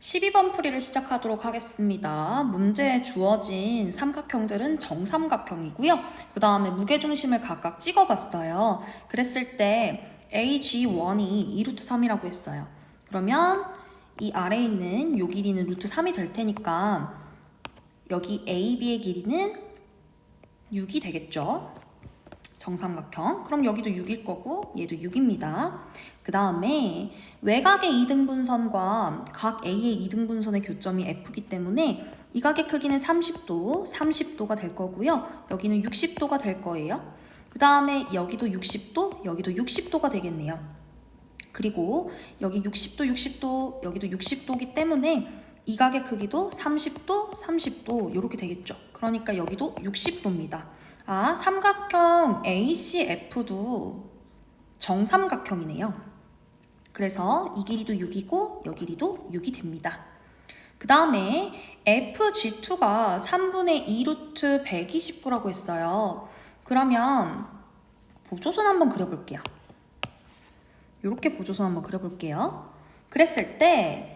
12번 풀이를 시작하도록 하겠습니다. 문제에 주어진 삼각형들은 정삼각형이고요. 그 다음에 무게중심을 각각 찍어봤어요. 그랬을 때 AG1이 2 루트 3이라고 했어요. 그러면 이 아래에 있는 요 길이는 루트 3이 될 테니까 여기 AB의 길이는 6이 되겠죠. 정삼각형. 그럼 여기도 6일 거고 얘도 6입니다. 그 다음에 외곽의 이등분선과 각 A의 이등분선의 교점이 F이기 때문에 이 각의 크기는 30도, 30도가 될 거고요. 여기는 60도가 될 거예요. 그 다음에 여기도 60도, 여기도 60도가 되겠네요. 그리고 여기 60도, 60도, 여기도 60도기 때문에 이 각의 크기도 30도, 30도 이렇게 되겠죠. 그러니까 여기도 60도입니다. 아, 삼각형 ACF도 정삼각형이네요. 그래서 이 길이도 6이고 여 길이도 6이 됩니다. 그 다음에 FG2가 3분의 2 루트 129라고 했어요. 그러면 보조선 한번 그려볼게요. 이렇게 보조선 한번 그려볼게요. 그랬을 때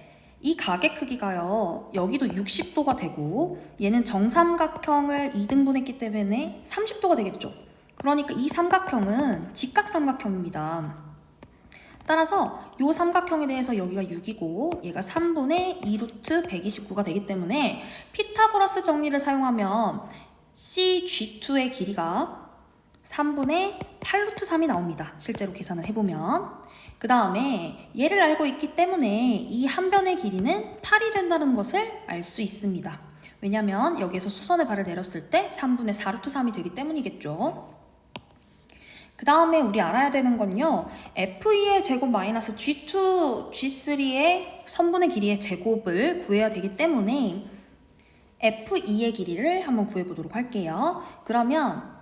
이 가게 크기가요. 여기도 60도가 되고 얘는 정삼각형을 2등분 했기 때문에 30도가 되겠죠. 그러니까 이 삼각형은 직각 삼각형입니다. 따라서 이 삼각형에 대해서 여기가 6이고 얘가 3분의 2루트 129가 되기 때문에 피타고라스 정리를 사용하면 CG2의 길이가 3분의 8루트 3이 나옵니다. 실제로 계산을 해보면. 그 다음에 얘를 알고 있기 때문에 이 한 변의 길이는 8이 된다는 것을 알 수 있습니다. 왜냐면 여기에서 수선의 발을 내렸을 때 3분의 4루트 3이 되기 때문이겠죠. 그 다음에 우리 알아야 되는 건요. F2의 제곱 마이너스 G2, G3의 선분의 길이의 제곱을 구해야 되기 때문에 F2의 길이를 한번 구해보도록 할게요. 그러면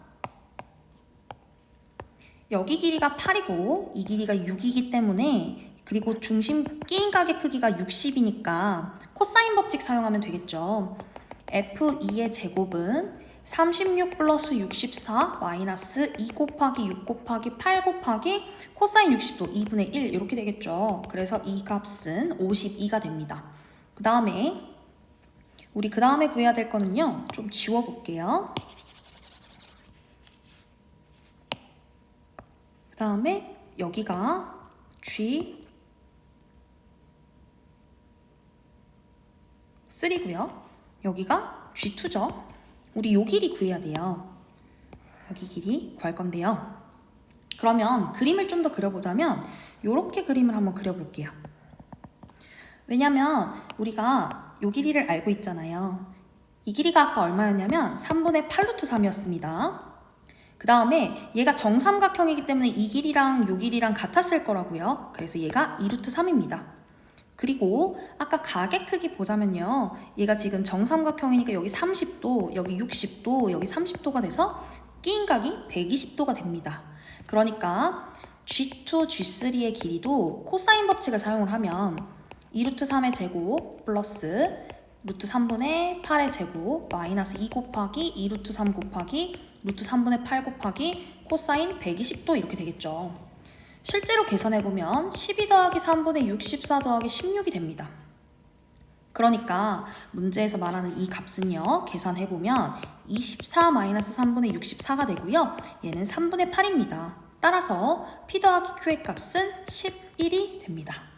여기 길이가 8이고 이 길이가 6이기 때문에 그리고 중심 끼인 각의 크기가 60이니까 코사인 법칙 사용하면 되겠죠. F2의 제곱은 36 플러스 64 마이너스 2 곱하기 6 곱하기 8 곱하기 코사인 60도 2분의 1 이렇게 되겠죠. 그래서 이 값은 52가 됩니다. 그 다음에 우리 그 다음에 구해야 될 거는요. 좀 지워볼게요. 다음에 여기가 G 3고요. 여기가 G2죠. 우리 요 길이 구해야 돼요. 여기 길이 구할 건데요. 그러면 그림을 좀 더 그려보자면 이렇게 그림을 한번 그려볼게요. 왜냐면 우리가 요 길이를 알고 있잖아요. 이 길이가 아까 얼마였냐면 3분의 8루트 3이었습니다. 그 다음에 얘가 정삼각형이기 때문에 이 길이랑 요 길이랑 같았을 거라고요. 그래서 얘가 2루트 3입니다. 그리고 아까 가게 크기 보자면요. 얘가 지금 정삼각형이니까 여기 30도, 여기 60도, 여기 30도가 돼서 끼인 각이 120도가 됩니다. 그러니까 G2, G3의 길이도 코사인 법칙을 사용을 하면 2루트 3의 제곱 플러스 루트 3분의 8의 제곱 마이너스 2 곱하기 2루트 3 곱하기 루트 3분의 8 곱하기 코사인 120도 이렇게 되겠죠. 실제로 계산해보면 12 더하기 3분의 64 더하기 16이 됩니다. 그러니까 문제에서 말하는 이 값은요. 계산해보면 24 마이너스 3분의 64가 되고요. 얘는 3분의 8입니다. 따라서 P 더하기 Q의 값은 11이 됩니다.